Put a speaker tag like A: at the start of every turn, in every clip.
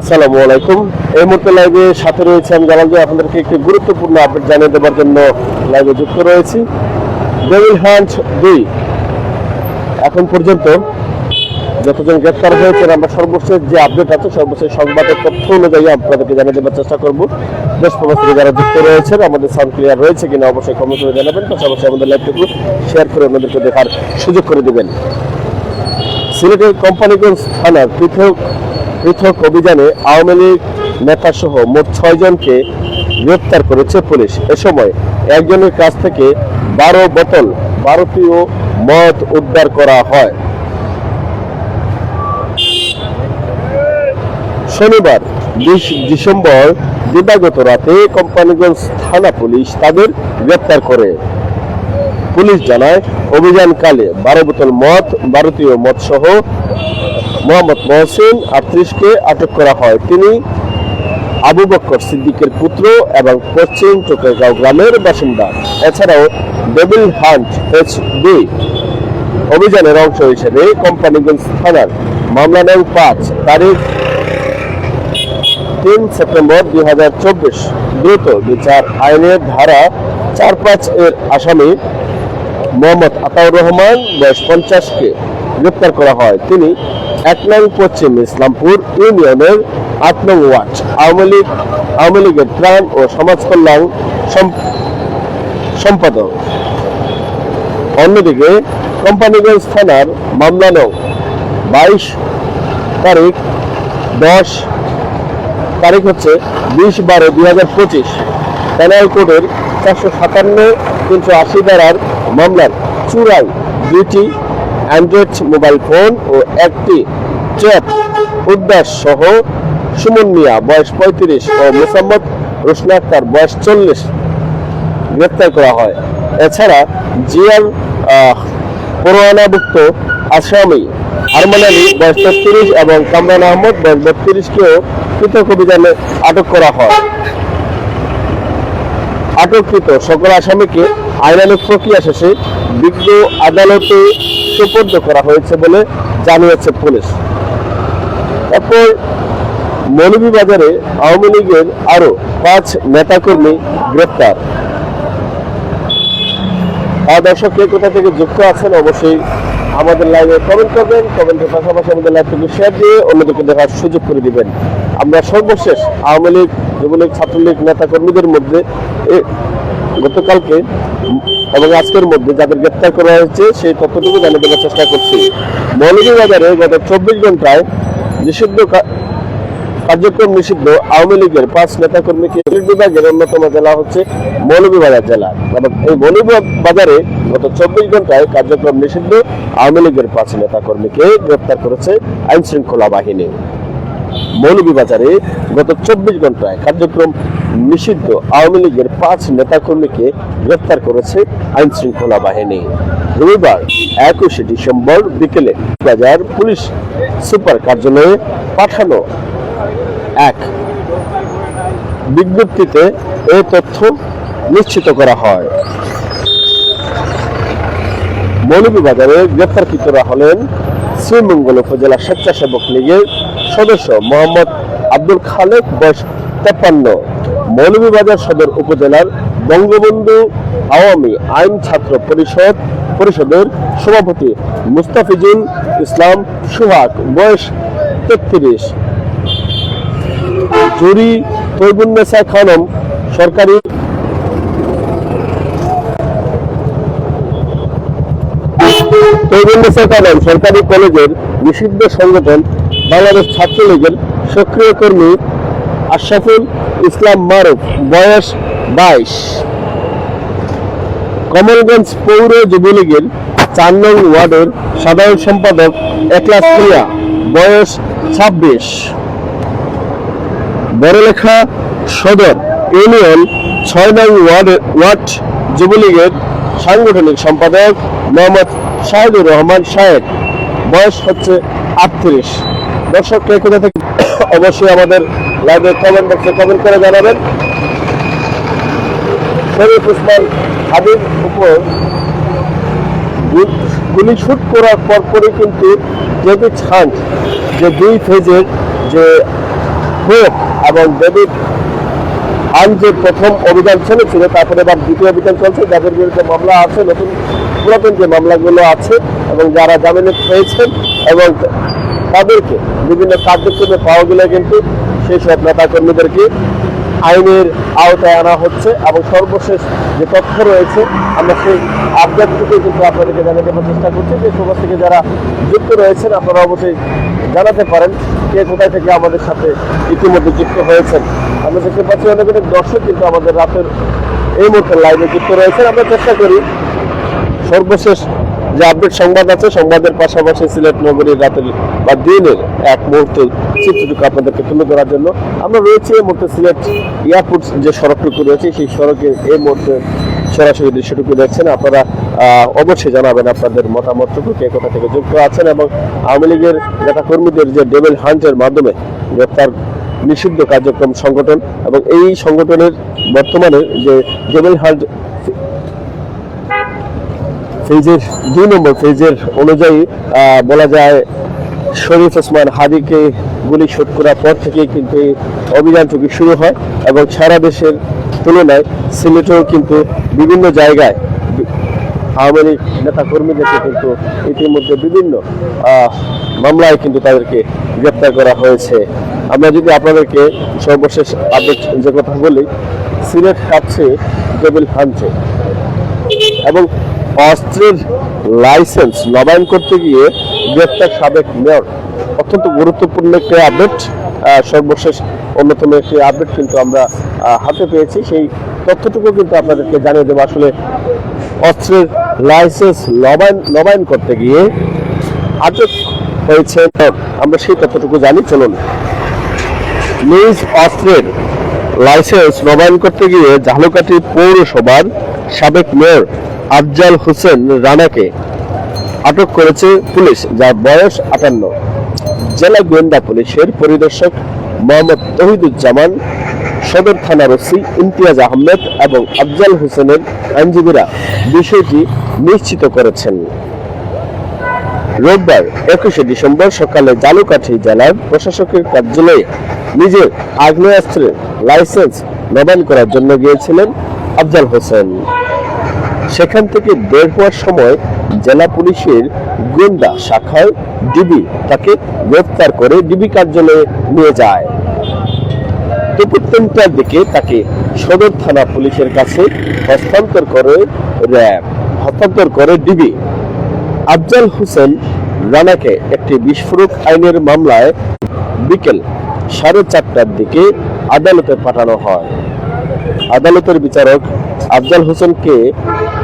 A: আসসালামু আলাইকুম। এই মুহূর্তে লাইভে সাথে রয়েছে আমি জানাল যে আপনাদেরকে একটি গুরুত্বপূর্ণ আপডেট জানিয়ে জন্য লাইভে যুক্ত রয়েছি। ডেভিল দুই। এখন পর্যন্ত যতজন গ্রেপ্তার হয়েছেন, আমরা সর্বশেষ যে আপডেট আছে, সর্বশেষ সংবাদের তথ্য অনুযায়ী আপনাদেরকে জানিয়ে চেষ্টা করব। দেশ যারা যুক্ত রয়েছেন, আমাদের সাউন্ড ক্লিয়ার রয়েছে কিনা অবশ্যই কমেন্ট করে জানাবেন। পাশাপাশি আমাদের লাইভটুকু শেয়ার করে দেখার সুযোগ করে দেবেন। সিলেটের কোম্পানিগঞ্জ থানার পৃথক পৃথক অভিযানে আওয়ামী লীগ নেতা সহ মোট ছয় জনকে গ্রেপ্তার করেছে পুলিশ। এ সময় একজনের কাছ থেকে বারো বোতল ভারতীয় মদ উদ্ধার করা হয়। শনিবার বিশ ডিসেম্বর দিবাগত রাতে কোম্পানিগঞ্জ থানা পুলিশ তাদের গ্রেপ্তার করে। পুলিশ জানায় অভিযানকালে বারো বোতল মদ, ভারতীয় মদ সহ মোহাম্মদ মহসিন আটত্রিশকে আটক করা হয়। তিনি আবু বক্কর সিদ্দিকের পুত্র এবং পশ্চিম চোখেগাঁও গ্রামের বাসিন্দা। এছাড়াও ডেভিল হান্ট এইচ ডি অভিযানের অংশ হিসেবে কোম্পানিগঞ্জ থানার মামলা নং পাঁচ তারিখ তিন সেপ্টেম্বর দুই হাজার চব্বিশ। দ্রুত বিচার আইনের ধারা চার পাঁচ এর আসামি মোহাম্মদ আতাউর রহমান, বয়স পঞ্চাশকে গ্রেপ্তার করা হয়। তিনি এক নং পশ্চিম ইসলামপুর ইউনিয়নের আট নং ওয়ার্ড, আওয়ামী লীগ, আওয়ামী লীগের ত্রাণ ও সমাজ কল্যাণ সম্পাদক। অন্যদিকে কোম্পানিগঞ্জ থানার মামলা নং বাইশ তারিখ দশ তারিখ হচ্ছে বিশ বারো দুই হাজার পঁচিশ। প্যানেল কোডের চারশো সাতান্ন, তিনশো আশি ধারার মামলার চূড়ায় দুইটি অ্যান্ড্রয়েড মোবাইল ফোন ও একটি ট্র্যাপ উদ্দাস সহ সুমন মিয়া, বয়স পঁয়ত্রিশ, ও মোসাম্মদ রোশনা আক্তার বয়স চল্লিশ, গ্রেপ্তার করা হয়। এছাড়া জিয়ার পরোয়ানাভুক্ত আসামি আরমান আলী, বয়স তেত্রিশ, এবং কামরান আহমদ, বয়স বত্রিশকেও পৃথক অভিযানে আটক করা হয়। আটককৃত সকল আসামিকে আইনানুগ প্রক্রিয়া শেষে বিজ্ঞ আদালতে সুপর্দ করা হয়েছে বলে জানিয়েছে পুলিশ। এরপর মৌলভীবাজারে আওয়ামী লীগের আরও পাঁচ নেতাকর্মী গ্রেপ্তার। আর দর্শক কে কোথা থেকে যুক্ত আছেন অবশ্যই আমাদের লাইভে কমেন্ট করবেন কমেন্টের পাশাপাশি আমাদের লাইভটিকে শেয়ার দিয়ে অন্যদেরকে দেখার সুযোগ করে দিবেন। আমরা সর্বশেষ আওয়ামী লীগ, যুবলীগ, ছাত্রলীগ নেতা কর্মীদের মধ্যে গতকালকে এবং আজকের মধ্যে যাদের গ্রেপ্তার করা হয়েছে, সেই তথ্যটুকু জানিয়ে দেওয়ার চেষ্টা করছি। মৌলভীবাজারে গত চব্বিশ ঘন্টায় নিষিদ্ধ কার্যক্রম নিষিদ্ধ আওয়ামী লীগের পাঁচ নেতাকর্মীকে বিভাগের অন্যতম জেলা হচ্ছে মৌলভীবাজার জেলা। এই মৌলভীবাজারে গত চব্বিশ ঘন্টায় কার্যক্রম নিষিদ্ধ আওয়ামী লীগের পাঁচ নেতাকর্মীকে গ্রেপ্তার করেছে আইন শৃঙ্খলা বাহিনী। মৌলভীবাজারে গত চব্বিশ ঘন্টায় কার্যক্রম নিষিদ্ধ আওয়ামী লীগের পাঁচ নেতাকর্মীকে গ্রেফতার করেছে আইন শৃঙ্খলা বাহিনী। রবিবার একুশে ডিসেম্বর বিকেলে বাজার পুলিশ সুপার কার্যালয়ে পাঠানো এক বিজ্ঞপ্তিতে এ তথ্য নিশ্চিত করা হয়। মৌলভীবাজারে গ্রেফতারকৃতরা হলেন শ্রীমঙ্গল উপজেলা স্বেচ্ছাসেবক লীগের সদস্য মোহাম্মদ আব্দুল খালেক, বয়স তেপ্পান্ন। মৌলভীবাজার সদর উপজেলার বঙ্গবন্ধু আওয়ামী আইন ছাত্র পরিষদ পরিষদের সভাপতি মুস্তাফিজুল ইসলাম সুহাগ, বয়স তেত্রিশ। জুরি তৈবুন্নেসা খানম, সরকারি তৈবুন্নেসা খানম সরকারি কলেজের নিষিদ্ধ সংগঠন বাংলাদেশ ছাত্রলীগের সক্রিয় কর্মী আশরাফুল ইসলাম মারুফ, বয়স বাইশ। কমলগঞ্জ পৌর যুবলীগের চার নং ওয়ার্ডের সাধারণ সম্পাদক একলাস প্রিয়া বয়স ছাব্বিশ। বড়লেখা সদর ইউনিয়ন ছয় নং ওয়ার্ড ওয়ার্ড যুবলীগের সাংগঠনিক সম্পাদক মোহাম্মদ শাহিদুর রহমান সাহেব, বয়স হচ্ছে আটত্রিশ। দর্শক, কে কোথা থেকে অবশ্যই আমাদের লাইভে কমেন্ট বক্সে কমেন্ট করে জানাবেন। শরীফ উসমান হাবিব উপর গুলি শুট করার পর পরে কিন্তু ডেভিড হান্ট যে দুই ফেজের যে প্রয়োগ এবং ডেভিড হান যে প্রথম অভিযান চলেছিল, তারপরে এবার দ্বিতীয় অভিযান চলছে, যাদের বিরুদ্ধে মামলা আছে, নতুন পুরাতন যে মামলাগুলো আছে এবং যারা জামিনে পেয়েছেন এবং তাদেরকে বিভিন্ন কার্যক্রমে পাওয়া গেলে কিন্তু সেই সব নেতা কর্মীদেরকে আইনের আওতায় আনা হচ্ছে এবং সর্বশেষ যে তথ্য রয়েছে, আমরা সেই আপডেটটুকু কিন্তু আপনাদেরকে জানাতে চেষ্টা করছি। যে সমাজ থেকে যারা যুক্ত রয়েছেন, আপনারা অবশ্যই জানাতে পারেন কে কোথায় থেকে আমাদের সাথে ইতিমধ্যে যুক্ত হয়েছেন। আমরা দেখতে পাচ্ছি অনেক অনেক দর্শক কিন্তু আমাদের রাতের এই মুহূর্তে লাইনে যুক্ত রয়েছেন। আমরা চেষ্টা করি সর্বশেষ যে আপডেট সংবাদ আছে, সংবাদের পাশাপাশি সিলেট নগরীর রাতের বা দিনের এক মুহূর্তের চিত্রটুকু আপনাদেরকে তুলে ধরার জন্য আমরা রয়েছি এই মুহূর্তে সিলেট এয়ারপোর্ট যে সড়কটুকু রয়েছে, সেই সড়কে এই মুহূর্তে সরাসরি দৃশ্যটুকু দেখছেন। আপনারা অবশ্যই জানাবেন আপনাদের মতামতটুকু, কে কোথা থেকে যুক্ত আছেন এবং আওয়ামী লীগের নেতা কর্মীদের যে ডেবেল হান্টের মাধ্যমে গ্রেপ্তার নিষিদ্ধ কার্যক্রম সংগঠন এবং এই সংগঠনের বর্তমানে যে ডেবেল হান্ট ফেজের দুই নম্বর ফেজের অনুযায়ী বলা যায়, শরীফ ওসমান হাদিকে গুলি শুট করার পর থেকেই কিন্তু এই অভিযানটুকু শুরু হয় এবং সারা দেশের তুলনায় সিলেটেও কিন্তু বিভিন্ন জায়গায় আওয়ামী লীগ নেতা কর্মীদেরকে কিন্তু ইতিমধ্যে বিভিন্ন মামলায় কিন্তু তাদেরকে গ্রেপ্তার করা হয়েছে। আমরা যদি আপনাদেরকে সর্বশেষ আপডেট যে কথা বলি, সিলেট কাছে ডেবিল হান্টে এবং অস্ত্রের লাইসেন্স নবায়ন করতে গিয়ে গ্রেপ্তার সাবেক মেয়র, অত্যন্ত গুরুত্বপূর্ণ একটি আপডেট সর্বশেষ অন্যতম একটি আপডেট কিন্তু আমরা হাতে পেয়েছি। সেই তথ্যটুকু কিন্তু আপনাদেরকে জানিয়ে দেবো। আসলে অস্ত্রের লাইসেন্স নবায়ন নবায়ন করতে গিয়ে আটক হয়েছে আমরা সেই তথ্যটুকু জানি। চলুন। নিজ অস্ত্রের লাইসেন্স নবায়ন করতে গিয়ে ঝালকাঠি পৌরসভার সাবেক মেয়র আফজাল হোসেন রানাকে আটক করেছে পুলিশ, যার বয়স আটান্ন। জেলা গোয়েন্দা পুলিশের পরিদর্শক মোহাম্মদ তহিদুজ্জামান, সদর থানার ওসি ইমতিয়াজ আহমেদ এবং আফজাল হোসেনের আইনজীবীরা বিষয়টি নিশ্চিত করেছেন। রোববার একুশে ডিসেম্বর সকালে জালুকাঠি জেলার প্রশাসকের কার্যালয়ে নিজের আগ্নেয়াস্ত্রের লাইসেন্স নবায়ন করার জন্য গিয়েছিলেন আফজাল হোসেন। সেখান থেকে বের হওয়ার সময় জেলা পুলিশের গোয়েন্দা শাখায় ডিবি তাকে গ্রেফতার করে ডিবি কার্যালয়ে নিয়ে যায়। দুপুর তিনটার দিকে তাকে সদর থানা পুলিশের কাছে হস্তান্তর করে র্যাব, হস্তান্তর করে ডিবি। আফজাল হোসেন রানাকে একটি বিস্ফোরক আইনের মামলায় বিকেল সাড়ে চারটার দিকে আদালতে পাঠানো হয়। আদালতের বিচারক আফজাল হোসেনকে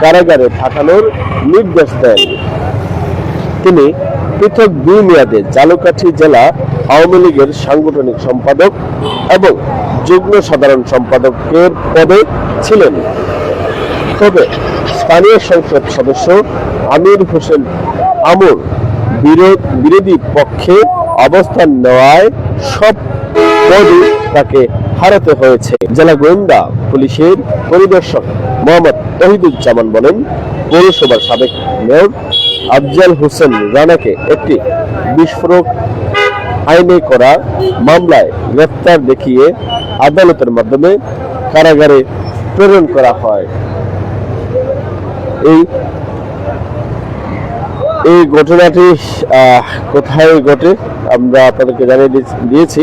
A: কারাগারে পাঠানোর নির্দেশ দেন। তিনি পৃথক দুই মেয়াদে জালুকাঠি জেলা আওয়ামী লীগের সাংগঠনিক সম্পাদক এবং যুগ্ম সাধারণ সম্পাদকের পদে ছিলেন। তবে স্থানীয় সংসদ সদস্য আমির হোসেন আমর বিরোধ পক্ষে অবস্থান নেওয়ায় সব পদই তাকে হারাতে হয়েছে। জেলা গোয়েন্দা পুলিশের পরিদর্শক মোহাম্মদ তহিদুজ্জামান বলেন, পৌরসভার সাবেক মেয়র আফজাল হোসেন রানাকে একটি বিস্ফোরক আইনে করা মামলায় গ্রেফতার দেখিয়ে আদালতের মাধ্যমে কারাগারে প্রেরণ করা হয়। এই এই ঘটনাটি কোথায় ঘটে, আমরা আপনাদেরকে জানিয়ে দিয়েছি।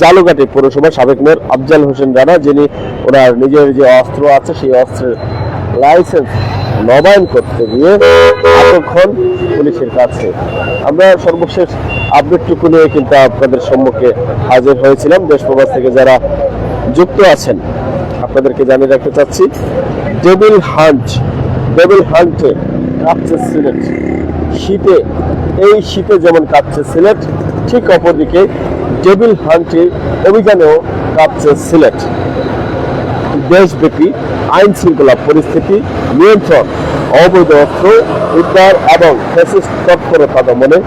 A: জালুঘাটে পৌরসভার সাবেক মেয়র আফজাল হোসেন রানা, যিনি ওনার নিজের যে অস্ত্র আছে, সেই অস্ত্রের লাইসেন্স নবায়ন করতে গিয়ে হন পুলিশের কাছে। আমরা সর্বশেষ আপডেটটুকু নিয়ে কিন্তু আপনাদের সম্মুখে হাজির হয়েছিলাম। দেশ প্রবাস থেকে যারা যুক্ত আছেন, আপনাদেরকে জানিয়ে রাখতে চাচ্ছি ডেবিল হান্ট ডেবিল হান্টে শীতে, এই শীতে যেমন কাঁপছে সিলেট, ঠিক অপরদিকে ডেবিল হান্টের অভিযানেও কাঁপছে সিলেট। দেশব্যাপী আইন শৃঙ্খলা পরিস্থিতি নিয়ন্ত্রণ, অবৈধ অস্ত্র উদ্ধার এবং তৎপরতা দমনে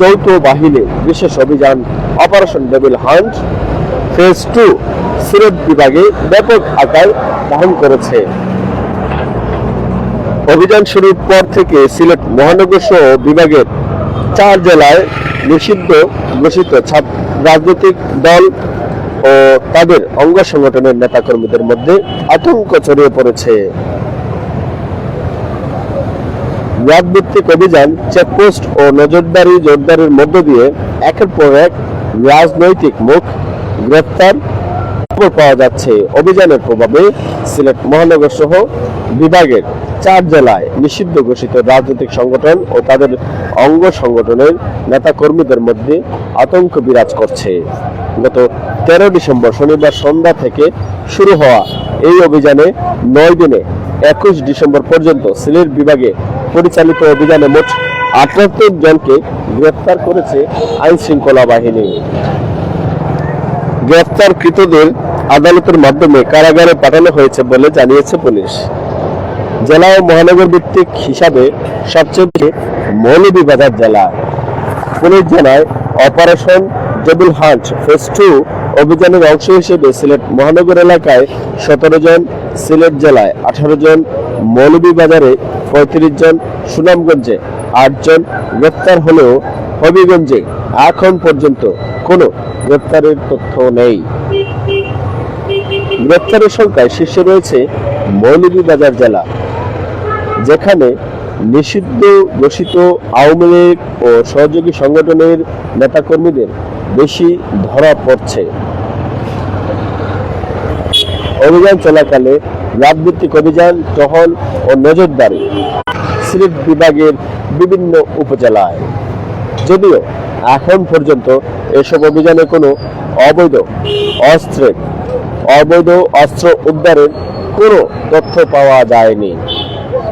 A: যৌথ বাহিনীর বিশেষ অভিযান operation devil hunt phase two Sylhet বিভাগে ব্যাপক আকার ধারণ করেছে। অভিযান শুরুর পর থেকে সিলেট মহানগর সহ বিভাগের চার জেলায় নিষিদ্ধ ঘোষিত রাজনৈতিক দল ও তাদের অঙ্গ সংগঠনের নেতাকর্মীদের মধ্যে আতঙ্ক ছড়িয়ে পড়েছে। রাতভিত্তিক অভিযান, চেকপোস্ট ও নজরদারি জোরদারির মধ্য দিয়ে একের পর এক রাজনৈতিক মুখ গ্রেফতার খবর পাওয়া যাচ্ছে, অভিযানের প্রভাবে সিলেট মহানগর সহ বিভাগের চার জেলায় নিষিদ্ধ ঘোষিত রাজনৈতিক সংগঠন ও তাদের অঙ্গ সংগঠনের নেতা কর্মীদের মধ্যে আতঙ্ক বিরাজ করছে। গত তেরো ডিসেম্বর শনিবার সন্ধ্যা থেকে শুরু হওয়া এই অভিযানে নয় দিনে একুশ ডিসেম্বর পর্যন্ত সিলেট বিভাগে পরিচালিত অভিযানে মোট আটাত্তর জনকে গ্রেফতার করেছে আইন শৃঙ্খলা বাহিনী। গ্রেফতারকৃতদের আদালতের মাধ্যমে কারাগারে পাঠানো হয়েছে বলে জানিয়েছে পুলিশ। জেলা ও মহানগর ভিত্তিক হিসাবে সবচেয়ে মৌলভীবাজার জেলা। পুলিশ জানায় operation devil hunt phase two অভিযানের অংশ হিসেবে সিলেট মহানগর এলাকায় সতেরো জন, সিলেট জেলায় আঠারো জন মৌলভীবাজারে পঁয়ত্রিশ জন, সুনামগঞ্জে আট জন, গ্রেপ্তার হলেও হবিগঞ্জে এখন পর্যন্ত কোনো গ্রেপ্তারের তথ্য নেই। গ্রেপ্তারের সংখ্যায় শীর্ষে রয়েছে মৌলভীবাজার জেলা। যেখানে নিষিদ্ধ ঘোষিত আওয়ামী লীগ ও সহযোগী সংগঠনের নেতাকর্মীদের বেশি ধরা পড়ছে। অভিযান চলাকালে রাতভিত্তিক অভিযান টহল ও নজরদারি সিলেট বিভাগের বিভিন্ন উপজেলায়। যদিও এখন পর্যন্ত এসব অভিযানে কোনো অবৈধ অস্ত্রের অবৈধ অস্ত্র উদ্ধারের কোনো তথ্য পাওয়া যায়নি।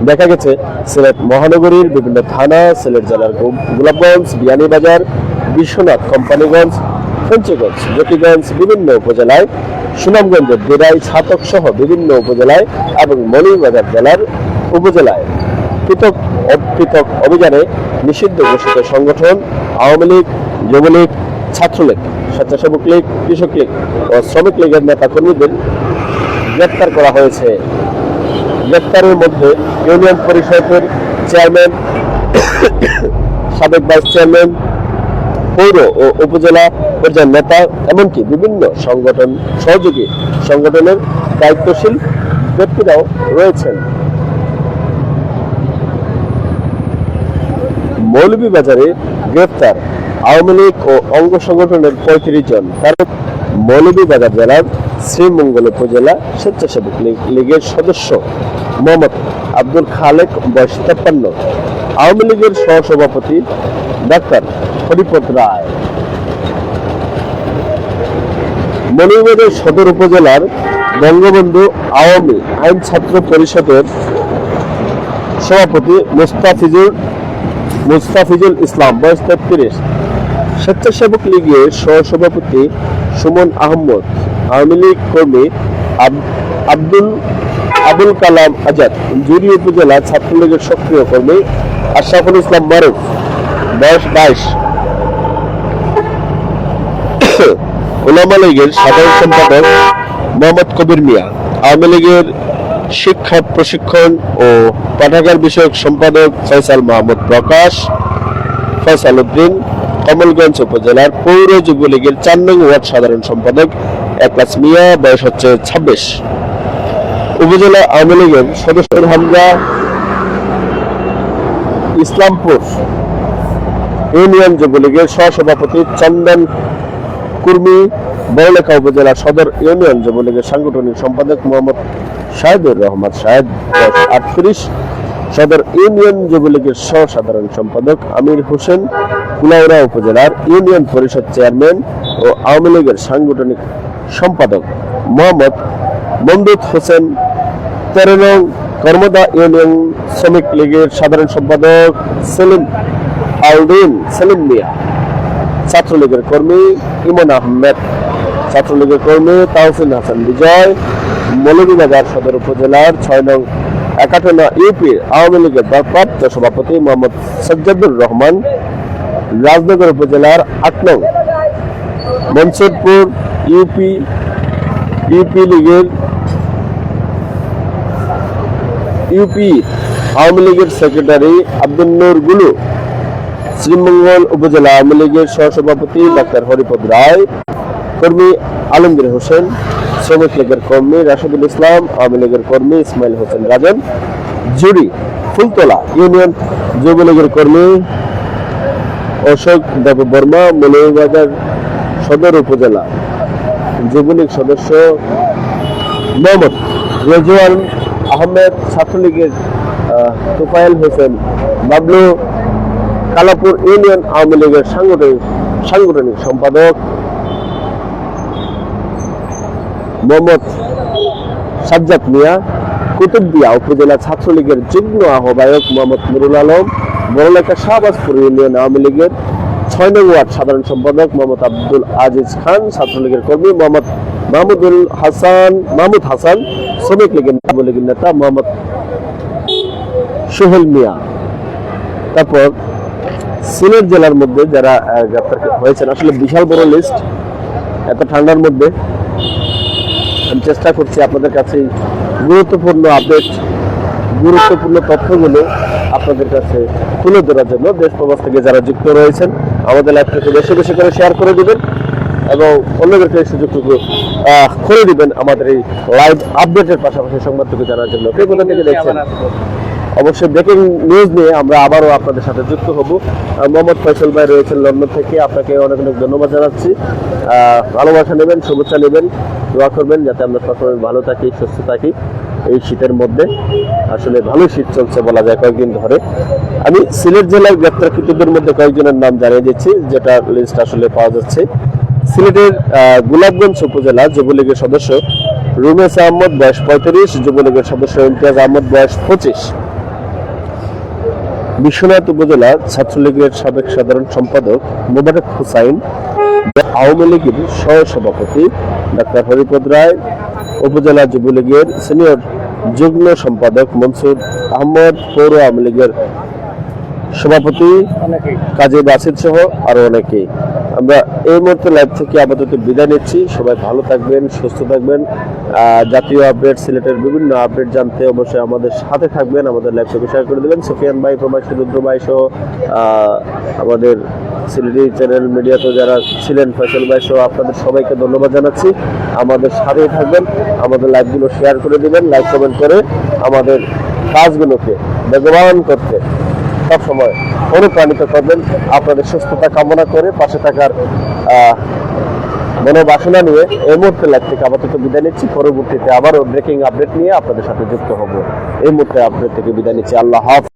A: দেখা গেছে, সিলেট মহানগরীর বিভিন্ন থানা, সিলেট জেলার গোলাপগঞ্জ, বিয়ানীবাজার, বিশ্বনাথ কোম্পানিগঞ্জ, পঞ্চগঞ্জ জকিগঞ্জ বিভিন্ন উপজেলায় সুনামগঞ্জের দিরাই ছাতক সহ বিভিন্ন উপজেলায় এবং মৌলভীবাজার জেলার উপজেলায় পৃথক পৃথক অভিযানে নিষিদ্ধ ঘোষিত সংগঠন, আওয়ামী লীগ, যুবলীগ, ছাত্রলীগ, স্বেচ্ছাসেবক লীগ, কৃষক লীগ ও শ্রমিক লীগের নেতা কর্মীদের গ্রেপ্তার করা হয়েছে। গ্রেপ্তারের মধ্যে ইউনিয়ন পরিষদের চেয়ারম্যান, সাবেক ভাইস চেয়ারম্যান, পৌর ও উপজেলা পর্যায়ের নেতা এমনকি বিভিন্ন সংগঠন, সহযোগী সংগঠনের দায়িত্বশীল ব্যক্তিরাও রয়েছেন। মৌলভীবাজারে গ্রেফতার আওয়ামী লীগ ও অঙ্গ সংগঠনের পঁয়ত্রিশ জন। কারণ মৌলভীবাজার জেলার শ্রীমঙ্গল উপজেলা স্বেচ্ছাসেবক লীগ- লীগের সদস্য মোহাম্মদ আব্দুল খালেক, বয়স তেপ্পান্ন। আওয়ামী লীগের সহসভাপতি ডাক্তার হরিপদ রায়। মৌলভীবাজার সদর উপজেলার বঙ্গবন্ধু আওয়ামী আইন ছাত্র পরিষদের সভাপতি মুস্তাফিজুল মুস্তাফিজুল ইসলাম, বয়স তেত্রিশ। স্বেচ্ছাসেবক লীগের সহসভাপতি সুমন আহমদ আওয়ামী লীগ কর্মী আব্দুল, আবুল কালাম আজাদ, জুরি উপজেলা ছাত্রলীগের সক্রিয় কর্মী আশরাফুল ইসলাম মারুফ, বয়স বাইশ। ওলামা লীগের সাধারণ সম্পাদক মোহাম্মদ কবির মিয়া, আওয়ামী লীগের শিক্ষা প্রশিক্ষণ ও পাঠাগার বিষয়ক সম্পাদক ফয়সাল মাহমুদ প্রকাশ, ফয়সাল উদ্দিন, কমলগঞ্জ উপজেলার পৌর যুবলীগের চার নং ওয়ার্ড সাধারণ সম্পাদক একলাস মিয়া বয়স হচ্ছে ছাব্বিশ। উপজেলা আওয়ামী লীগের সদস্য হামজা ইসলামপুর ইউনিয়ন যুবলীগের সহসভাপতি চন্দন কুর্মি, বড়লেখা উপজেলা সদর ইউনিয়ন যুবলীগের সাংগঠনিক সম্পাদক মোহাম্মদ শাহেদুর রহমান শাহেদ আটত্রিশ। সদর ইউনিয়ন যুবলীগের সহ সাধারণ সম্পাদক আমির হোসেন, কুলাউড়া উপজেলার ইউনিয়ন পরিষদ চেয়ারম্যান ও আওয়ামী লীগের সাংগঠনিক সম্পাদক মোহাম্মদ মমদুদ হোসেন, তেরো নং কর্মদা ইউনিয়ন শ্রমিক লীগের সাধারণ সম্পাদক সেলিম আউদ্দিন সেলিম মিয়া। ছাত্রলীগের কর্মী ইমন আহমেদ। ছাত্রলীগের কর্মী তাহসিন হাসান বিজয়। মৌলভীবাজার সদর উপজেলার ছয় নং একাটনা ইউপির আওয়ামী লীগের ভারপ্রাপ্ত সভাপতি মোহাম্মদ সজ্জাদুর রহমান। রাজনগর উপজেলার আট নং মনসুরপুর ইউপি ইউপি লীগের, ইউপি আওয়ামী লীগের সেক্রেটারি আব্দুল নূর গুলু শ্রীমঙ্গল উপজেলা আওয়ামী লীগের সহসভাপতি ডাক্তার হরিপদ রায়, কর্মী আলমগীর হোসেন, শ্রমিক লীগের কর্মী রাশেদুল ইসলাম, আওয়ামী লীগের কর্মী ইসমাইল হোসেন রাজন, জুড়ি ফুলতলা ইউনিয়ন যুবলীগের কর্মী অশোক দেব বর্মা, মৌলভীবাজার সদর উপজেলা। যুবলীগ সদস্য মোহাম্মদ রেজওয়ান আহমেদ, ছাত্রলীগের তোফায়েল হোসেন, বাবলু কালাপুর ইউনিয়ন আওয়ামী লীগের সাংগঠনিক সাংগঠনিক সম্পাদক মোহাম্মদ সাজ্জাদ মিয়া, কুতুবদিয়া উপজেলা ছাত্রলীগের যুগ্ম আহ্বায়ক মোহাম্মদ নুরুল আলম, বড়লেখা শাহবাজপুর ইউনিয়ন আওয়ামী লীগের ছয় নং ওয়ার্ড সাধারণ সম্পাদক মোহাম্মদ আব্দুল আজিজ খান, ছাত্রলীগের কর্মী মোহাম্মদ মাহমুদুল হাসান, মাহমুদ হাসান, শ্রমিক লীগের লীগের নেতা মোহাম্মদ সোহেল মিয়া। তারপর সিলেট জেলার মধ্যে যারা গ্রেপ্তার হয়েছেন, আসলে বিশাল বড় লিস্ট এত ঠান্ডার মধ্যে আমি চেষ্টা করছি আপনাদের কাছে গুরুত্বপূর্ণ আপডেট গুরুত্বপূর্ণ তথ্যগুলো আপনাদের কাছে তুলে ধরার জন্য। দেশ প্রবাস থেকে যারা যুক্ত রয়েছেন আমাদের লাইভটাকে বেশি বেশি করে শেয়ার করে দেবেন এবং অন্যদেরকে সুযোগটুকু করে দিবেন আমাদের এই লাইভ আপডেটের পাশাপাশি সংবাদটুকু জানার জন্য। কে কোথা থেকে দেখছেন? অবশ্যই ব্রেকিং নিউজ নিয়ে আমরা আবারও আপনাদের সাথে যুক্ত হব। মোহাম্মদ ফয়সল ভাই রয়েছেন লন্ডন থেকে। আপনাকে অনেক অনেক ধন্যবাদ জানাচ্ছি। ভালোবাসা নেবেন, শুভেচ্ছা নেবেন, দোয়া করবেন যাতে আমরা সবসময় ভালো থাকি, সুস্থ থাকি। এই শীতের মধ্যে আসলে ভালো শীত চলছে বলা যায় কয়েকদিন ধরে। আমি সিলেট জেলার গ্রেপ্তারকৃতদের মধ্যে কয়েকজনের নাম জানিয়ে দিচ্ছি, যেটা লিস্ট আসলে পাওয়া যাচ্ছে। সিলেটের গোলাপগঞ্জ উপজেলা যুবলীগের সদস্য রুমেশ আহমদ, বয়স পঁয়ত্রিশ, যুবলীগের সদস্য ইমতিয়াজ আহমদ, বয়স পঁচিশ। বিশ্বনাথ উপজেলা ছাত্রলীগের সাবেক সাধারণ সম্পাদক মোবারক হুসাইন, আওয়ামী লীগের সহ সভাপতি ডাক্তার হরিপদ রায়, উপজেলা যুবলীগের সিনিয়র যুগ্ম সম্পাদক মনসুর আহমদ পৌর আওয়ামী লীগের সভাপতি কাজী বাসিদ সহ আরও অনেকেই। আমরা এই মুহূর্তে লাইভ থেকে আপাতত বিদায় নিচ্ছি। সবাই ভালো থাকবেন, সুস্থ থাকবেন। জাতীয় আপডেট সিলেটের বিভিন্ন আপডেট জানতে অবশ্যই আমাদের সাথে থাকবেন। আমাদের লাইভ থেকে শেয়ার করে দেবেন। সুফিয়ান ভাই প্রবাসী রুদ্র ভাই সহ আমাদের সিলেটি চ্যানেল মিডিয়াতে যারা ছিলেন, ফয়সল ভাই সহ, আপনাদের সবাইকে ধন্যবাদ জানাচ্ছি। আমাদের সাথেই থাকবেন। আমাদের লাইভগুলো শেয়ার করে দিবেন লাইক কমেন্ট করে আমাদের কাজগুলোকে বেগবান করতে। সব সময় অনুপ্রাণিত করবেন। আপনাদের সুস্থতা কামনা করে পাশে থাকার আহ, মনোবাসনা নিয়ে এই মুহূর্তে লাইভ থেকে আপাতত বিদায় নিচ্ছি। পরবর্তীতে আবারও ব্রেকিং আপডেট নিয়ে আপনাদের সাথে যুক্ত হব। এই মুহূর্তে আপডেট থেকে বিদায় নিচ্ছি। আল্লাহ হাফ